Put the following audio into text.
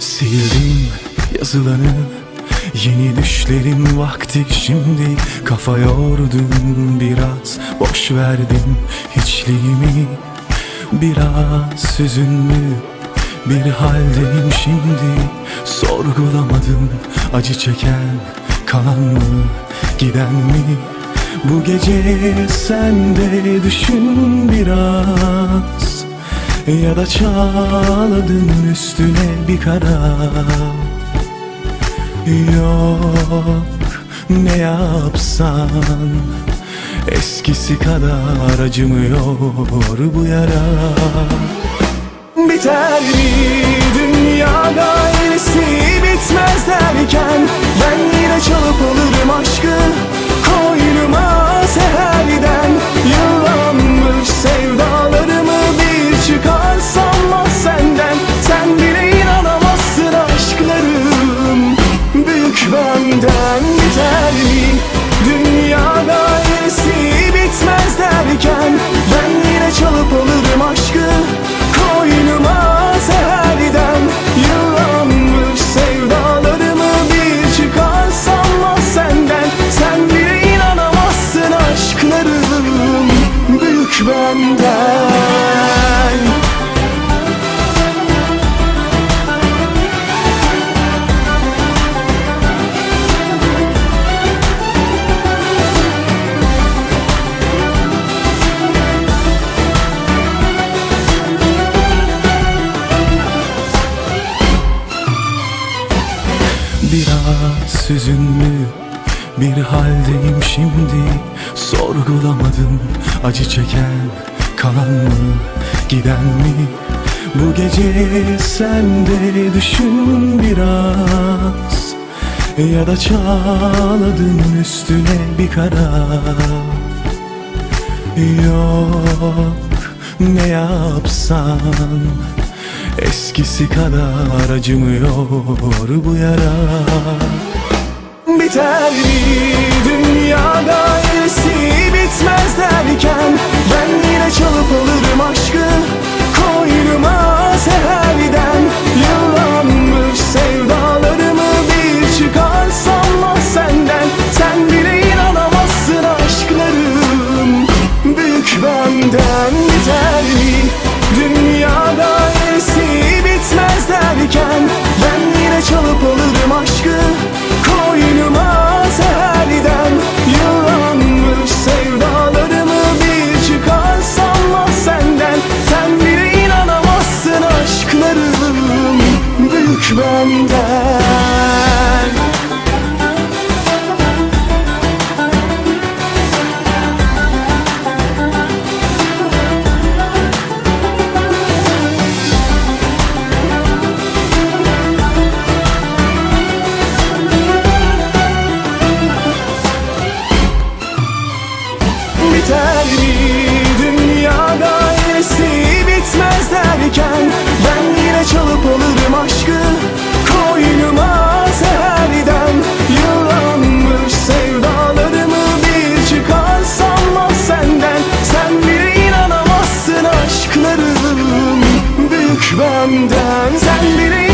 Sildim yazılanı Yeni düşlerin vakti şimdi. Kafa yordum biraz Boş verdim hiçliğimi. Biraz hüzünlü bir haldeyim şimdi. Sorgulamadım acı çeken Kalan mı giden mi? Bu gece sen de düşün biraz Ya da çağladın üstüne bir kara Yok ne yapsan? Eskisi kadar acımıyor bu yara. Biter mi dünyada iyisi bitmez derken Ben yine çalıp alırım aşkı Büyük benden. Biraz hüzünlü bir haldeyim şimdi Sorgulamadım. Acı çeken kalan mı giden mi? Bu gece sen de düşün biraz. Ya da çağladın üstüne bir kara Yok ne yapsan Eskisi kadar acımıyor bu yara Biter mi dünyada iyisi bitmez derken Ben yine çalıp alırım aşkı Koynuma seherden. Yıllanmış sevdalarımı bir çıkarsam ah senden Sen bile inanamazsın aşklarım. Büyük benden biter mi Dünyada iyisi bitmez derken benden benden. Sen biri